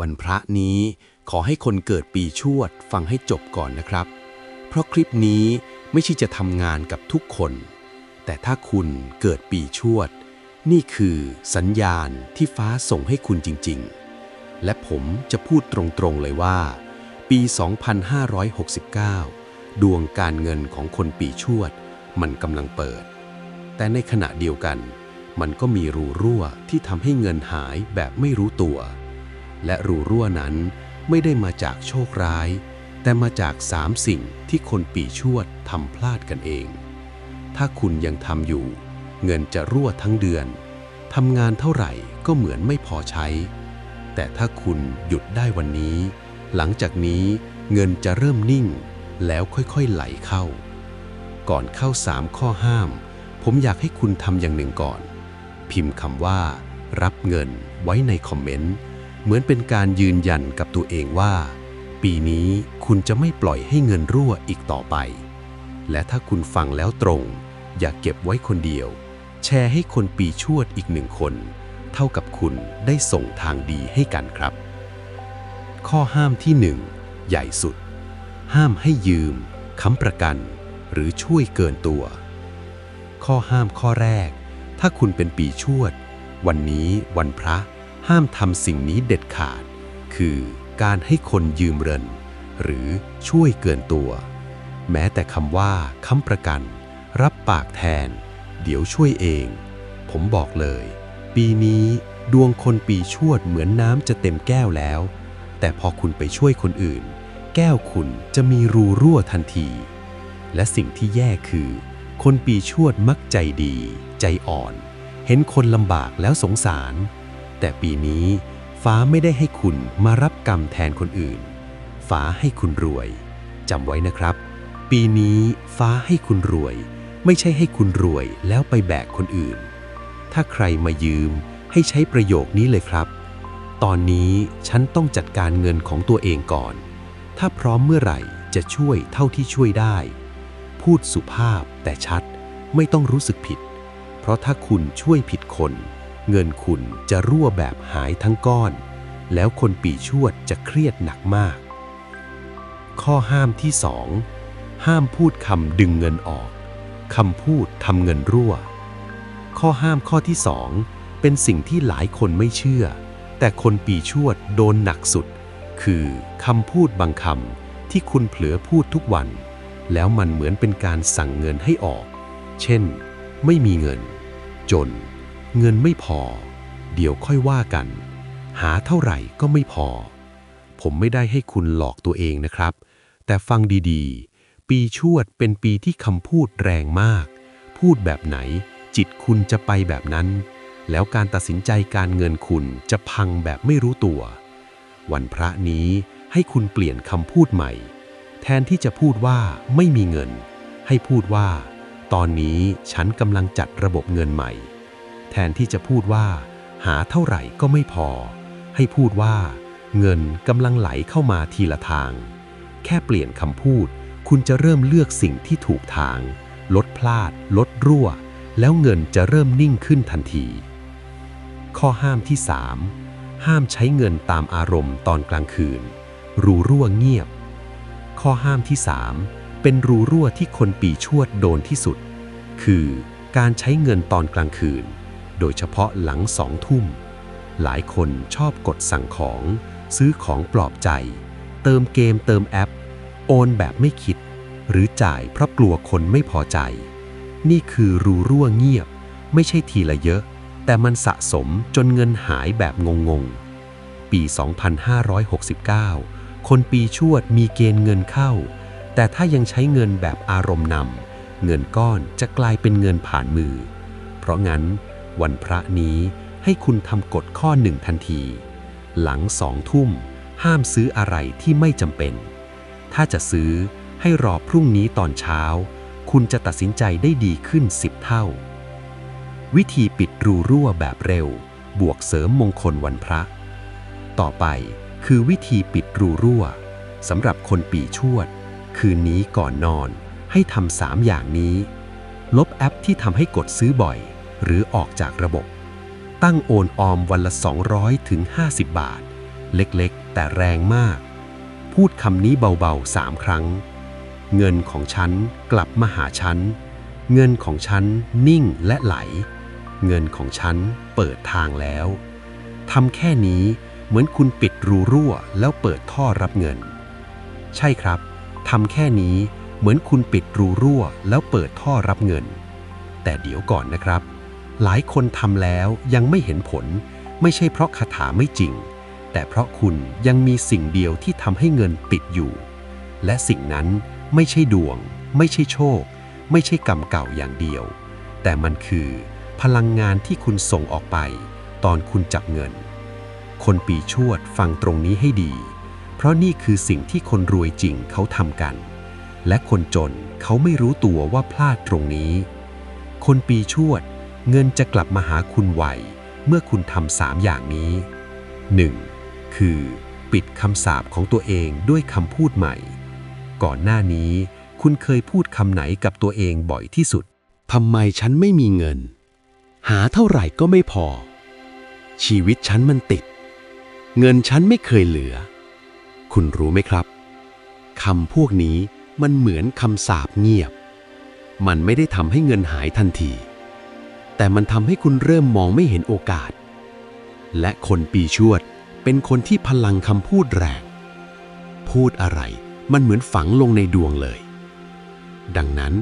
วันพระนี้ขอให้คนเกิดปีชวดฟังให้จบก่อนนะครับ เพราะคลิปนี้ไม่ใช่จะทำงานกับทุกคน แต่ถ้าคุณเกิดปีชวด นี่คือสัญญาณที่ฟ้าส่งให้คุณจริง ๆ และผมจะพูดตรงๆเลยว่า ปี 2569 ดวงการเงินของคนปีชวด มันกำลังเปิด แต่ในขณะเดียวกัน มันก็มีรูรั่วที่ทำให้เงินหายแบบไม่รู้ตัว และรูรั่วนั้นไม่ได้มาจากโชคร้าย แต่มาจากสามสิ่งที่คนปีชวดทำพลาดกันเอง ถ้าคุณยังทำอยู่ เงินจะรั่วทั้งเดือนทำงานเท่าไหร่ก็เหมือนไม่พอใช้ แต่ถ้าคุณหยุดได้วันนี้ หลังจากนี้เงินจะเริ่มนิ่ง แล้วค่อยๆไหลเข้า ก่อนเข้าสามข้อห้าม ผมอยากให้คุณทำอย่างหนึ่งก่อน พิมพ์คำว่า รับเงินไว้ในคอมเมนต์ เหมือนเป็นการยืนยันกับตัวเองว่า ปีนี้คุณจะไม่ปล่อยให้เงินรั่วอีกต่อไป และถ้าคุณฟังแล้วตรง อย่าเก็บไว้คนเดียว แชร์ให้คนปีชวดอีกหนึ่งคน เท่ากับคุณได้ส่งทางดีให้กันครับ ข้อห้ามที่หนึ่งใหญ่สุด ห้ามให้ยืมค้ำประกัน หรือช่วยเกินตัว ข้อห้ามข้อแรก ถ้าคุณเป็นปีชวด วันนี้วันพระ ห้ามทำสิ่งนี้เด็ดขาด คือการให้คนยืมเงิน หรือช่วยเกินตัว แม้แต่คำว่าค้ำประกัน รับปากแทน เดี๋ยวช่วยเอง ผมบอกเลย ปีนี้ดวงคนปีชวดเหมือนน้ำจะเต็มแก้วแล้ว แต่พอคุณไปช่วยคนอื่น แก้วคุณจะมีรูรั่วทันที และสิ่งที่แย่คือ คนปีชวดมักใจดี ใจอ่อน เห็นคนลำบากแล้วสงสาร แต่ปีนี้ฟ้าไม่ได้ให้คุณมารับกรรมแทนคนอื่น ฟ้าให้คุณรวยจำไว้นะครับ ปีนี้ฟ้าให้คุณรวย ไม่ใช่ให้คุณรวยแล้วไปแบกคนอื่น ถ้าใครมายืมให้ใช้ประโยคนี้เลยครับ ตอนนี้ฉันต้องจัดการเงินของตัวเองก่อน ถ้าพร้อมเมื่อไหร่จะช่วยเท่าที่ช่วยได้ พูดสุภาพแต่ชัดไม่ต้องรู้สึกผิด เพราะถ้าคุณช่วยผิดคน เงินคุณจะรั่วแบบหายทั้งก้อน แล้วคนปีชวดจะเครียดหนักมาก ข้อห้ามที่สองห้ามพูดคำดึงเงินออกคำพูดทำเงินรั่ว ข้อห้ามข้อที่สองเป็นสิ่งที่หลายคนไม่เชื่อ แต่คนปีชวดโดนหนักสุด คือคำพูดบางคำที่คุณเผลอพูดทุกวัน แล้วมันเหมือนเป็นการสั่งเงินให้ออก เช่น ไม่มีเงิน จน เงินไม่พอ เดี๋ยวค่อยว่ากัน หาเท่าไหร่ก็ไม่พอ ผมไม่ได้ให้คุณหลอกตัวเองนะครับ แต่ฟังดีๆ ปีชวดเป็นปีที่คำพูดแรงมาก พูดแบบไหน จิตคุณจะไปแบบนั้น แล้วการตัดสินใจการเงินคุณจะพังแบบไม่รู้ตัว วันพระนี้ให้คุณเปลี่ยนคำพูดใหม่ แทนที่จะพูดว่าไม่มีเงิน ให้พูดว่า ตอนนี้ฉันกำลังจัดระบบเงินใหม่ แทนที่จะพูดว่า หาเท่าไหร่ก็ไม่พอ ให้พูดว่า เงินกำลังไหลเข้ามาทีละทาง แค่เปลี่ยนคำพูด คุณจะเริ่มเลือกสิ่งที่ถูกทาง ลดพลาด ลดรั่ว แล้วเงินจะเริ่มนิ่งขึ้นทันที ข้อห้ามที่ 3 ห้ามใช้เงินตามอารมณ์ตอนกลางคืน รูรั่วเงียบ ข้อห้ามที่ 3 เป็นรูรั่วที่คนปีชวดโดนที่สุด คือการใช้เงินตอนกลางคืน โดยเฉพาะหลังสองทุ่ม หลายคนชอบกดสั่งของ ซื้อของปลอบใจ เติมเกมเติมแอป โอนแบบไม่คิด หรือจ่ายเพราะกลัวคนไม่พอใจ นี่คือรูรั่วเงียบ ไม่ใช่ทีละเยอะ แต่มันสะสมจนเงินหายแบบงงๆ ปี 2569 คนปีชวดมีเกณฑ์เงินเข้า แต่ถ้ายังใช้เงินแบบอารมณ์นำเงินก้อนจะกลายเป็นเงินผ่านมือ เพราะงั้น วันพระนี้ให้คุณทำกฎข้อหนึ่งทันที หลังสองทุ่ม ห้ามซื้ออะไรที่ไม่จำเป็น ถ้าจะซื้อให้รอพรุ่งนี้ตอนเช้า คุณจะตัดสินใจได้ดีขึ้น10เท่า วิธีปิดรูรั่วแบบเร็ว บวกเสริมมงคลวันพระ ต่อไปคือวิธีปิดรูรั่วสำหรับคนปีชวด คืนนี้ก่อนนอนให้ทำสามอย่างนี้ ลบแอปที่ทำให้กดซื้อบ่อย หรือออกจากระบบ ตั้งโอนออมวันละ 200 ถึง 50 บาท เล็กๆ แต่แรงมาก พูดคำนี้เบาๆสามครั้ง เงินของฉันกลับมาหาฉัน เงินของฉันนิ่งและไหล เงินของฉันเปิดทางแล้วทำแค่นี้เหมือนคุณปิดรูรั่วแล้วเปิดท่อรับเงิน ใช่ครับทำแค่นี้เหมือนคุณปิดรูรั่วแล้วเปิดท่อรับเงิน แต่เดี๋ยวก่อนนะครับ หลายคนทำแล้วยังไม่เห็นผล ไม่ใช่เพราะคาถาไม่จริง แต่เพราะคุณยังมีสิ่งเดียวที่ทำให้เงินติดอยู่ และสิ่งนั้นไม่ใช่ดวง ไม่ใช่โชค ไม่ใช่กรรมเก่าอย่างเดียว แต่มันคือพลังงานที่คุณส่งออกไป ตอนคุณจับเงิน คนปีชวดฟังตรงนี้ให้ดี เพราะนี่คือสิ่งที่คนรวยจริงเขาทำกัน และคนจนเขาไม่รู้ตัวว่าพลาดตรงนี้ คนปีชวด เงินจะกลับมาหาคุณไวเมื่อคุณทำสามอย่างนี้ 1. คือ ปิดคำสาปของตัวเองด้วยคำพูดใหม่ ก่อนหน้านี้ คุณเคยพูดคำไหนกับตัวเองบ่อยที่สุดทำไมฉันไม่มีเงิน หาเท่าไหร่ก็ไม่พอ ชีวิตฉันมันติด เงินฉันไม่เคยเหลือ คุณรู้ไหมครับคำพวกนี้มันเหมือนคำสาปเงียบ มันไม่ได้ทำให้เงินหายทันที แต่มันทำให้คุณเริ่มมองไม่เห็นโอกาส และคนปีชวดเป็นคนที่พลังคำพูดแรง พูดอะไรมันเหมือนฝังลงในดวงเลย ดังนั้น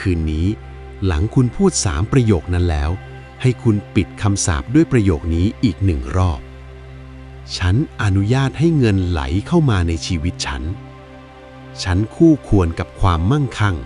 คืนนี้ หลังคุณพูดสามประโยคนั้นแล้ว ให้คุณปิดคำสาปด้วยประโยคนี้อีกหนึ่งรอบ ฉันอนุญาตให้เงินไหลเข้ามาในชีวิตฉัน ฉันคู่ควรกับความมั่งคั่ง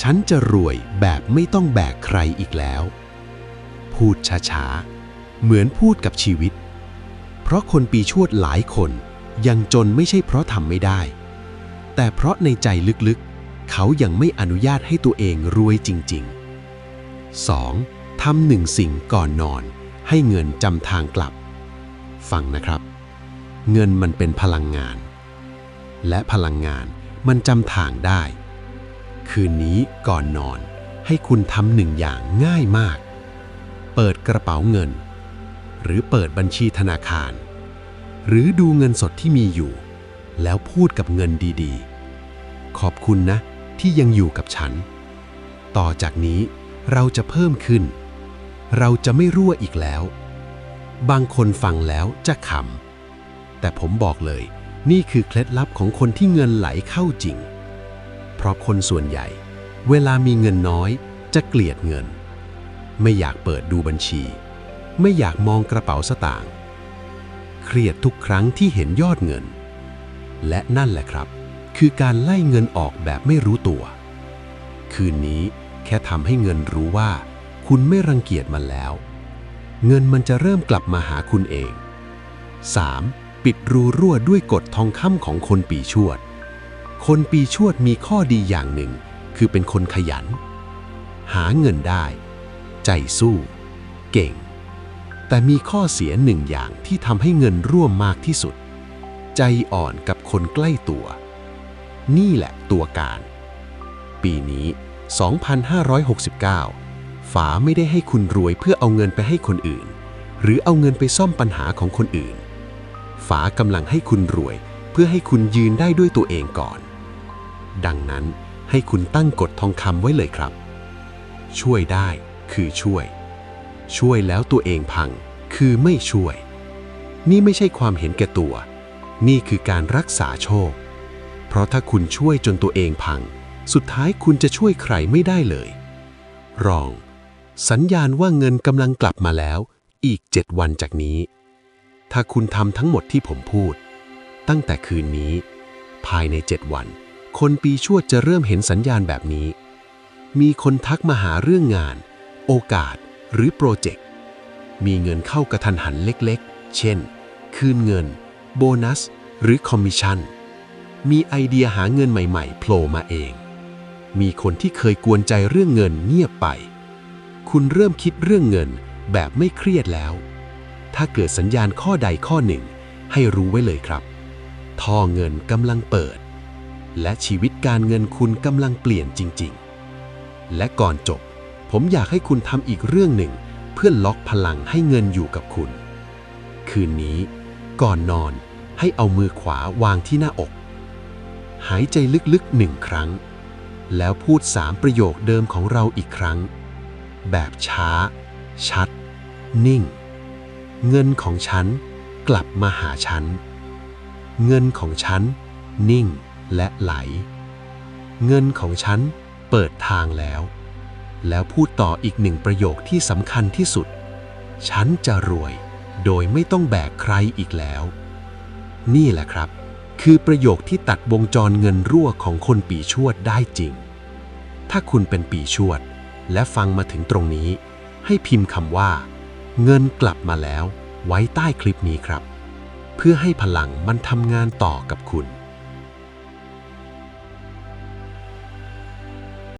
ฉันจะรวยแบบไม่ต้องแบกใครอีกแล้ว พูดช้าๆ เหมือนพูดกับชีวิต เพราะคนปีชวดหลายคนยังจนไม่ใช่เพราะทำไม่ได้ แต่เพราะในใจลึกๆ เขายังไม่อนุญาตให้ตัวเองรวยจริง ๆ 2. ทำหนึ่งสิ่งก่อนนอน ให้เงินจำทางกลับ ฟังนะครับ เงินมันเป็นพลังงาน และพลังงานมันจำทางได้ คืนนี้ก่อนนอน ให้คุณทำหนึ่งอย่างง่ายมาก เปิดกระเป๋าเงิน หรือเปิดบัญชีธนาคาร หรือดูเงินสดที่มีอยู่ แล้วพูดกับเงินดีๆ ขอบคุณนะ ที่ยังอยู่กับฉัน ต่อจากนี้เราจะเพิ่มขึ้น เราจะไม่รั่วอีกแล้ว บางคนฟังแล้วจะขำแต่ผมบอกเลย นี่คือเคล็ดลับของคนที่เงินไหลเข้าจริง เพราะคนส่วนใหญ่ เวลามีเงินน้อยจะเกลียดเงิน ไม่อยากเปิดดูบัญชี ไม่อยากมองกระเป๋าสตางค์เครียดทุกครั้งที่เห็นยอดเงิน และนั่นแหละครับ คือการไล่เงินออกแบบไม่รู้ตัว คืนนี้แค่ทำให้เงินรู้ว่า คุณไม่รังเกียจมันแล้ว เงินมันจะเริ่มกลับมาหาคุณเอง 3. ปิดรูรั่วด้วยกฎทองคำของคนปีชวด คนปีชวดมีข้อดีอย่างหนึ่ง คือเป็นคนขยัน หาเงินได้ ใจสู้ เก่ง แต่มีข้อเสียหนึ่งอย่างที่ทำให้เงินร่วมมากที่สุด ใจอ่อนกับคนใกล้ตัว นี่แหละตัวการ ปีนี้ 2569 ฝาไม่ได้ให้คุณรวยเพื่อเอาเงินไปให้คนอื่น หรือเอาเงินไปซ่อมปัญหาของคนอื่น ฝากำลังให้คุณรวยเพื่อให้คุณยืนได้ด้วยตัวเองก่อน ดังนั้นให้คุณตั้งกฎทองคำไว้เลยครับ ช่วยได้คือช่วย ช่วยแล้วตัวเองพัง คือไม่ช่วย นี่ไม่ใช่ความเห็นแก่ตัว นี่คือการรักษาโชค เพราะถ้าคุณช่วยจนตัวเองพัง สุดท้ายคุณจะช่วยใครไม่ได้เลย รอง สัญญาณว่าเงินกำลังกลับมาแล้ว อีกเจ็ดวันจากนี้ ถ้าคุณทำทั้งหมดที่ผมพูด ตั้งแต่คืนนี้ ภายในเจ็ดวัน คนปีชวดจะเริ่มเห็นสัญญาณแบบนี้ มีคนทักมาหาเรื่องงาน โอกาสหรือโปรเจกต์ มีเงินเข้ากระทันหันเล็กๆ เช่น คืนเงิน โบนัส หรือคอมมิชชั่น มีไอเดียหาเงินใหม่ๆโผล่มาเอง มีคนที่เคยกวนใจเรื่องเงินเงียบไป คุณเริ่มคิดเรื่องเงินแบบไม่เครียดแล้ว ถ้าเกิดสัญญาณข้อใดข้อหนึ่ง ให้รู้ไว้เลยครับ ท่อเงินกำลังเปิด และชีวิตการเงินคุณกำลังเปลี่ยนจริง ๆ และก่อนจบ ผมอยากให้คุณทำอีกเรื่องหนึ่ง เพื่อล็อกพลังให้เงินอยู่กับคุณ คืนนี้ ก่อนนอนให้เอามือขวาวางที่หน้าอก หายใจลึกๆหนึ่งครั้ง แล้วพูดสามประโยคเดิมของเราอีกครั้ง แบบช้า ชัด นิ่ง เงินของฉัน กลับมาหาฉัน เงินของฉัน นิ่ง และไหล เงินของฉันเปิดทางแล้ว แล้วพูดต่ออีกหนึ่งประโยคที่สำคัญที่สุด ฉันจะรวยโดยไม่ต้องแบกใครอีกแล้ว นี่แหละครับ คือประโยคที่ตัดวงจรเงินรั่วของคนปีชวดได้จริง ถ้าคุณเป็นปีชวด และฟังมาถึงตรงนี้ ให้พิมพ์คำว่า เงินกลับมาแล้ว ไว้ใต้คลิปนี้ครับ เพื่อให้พลังมันทำงานต่อกับคุณ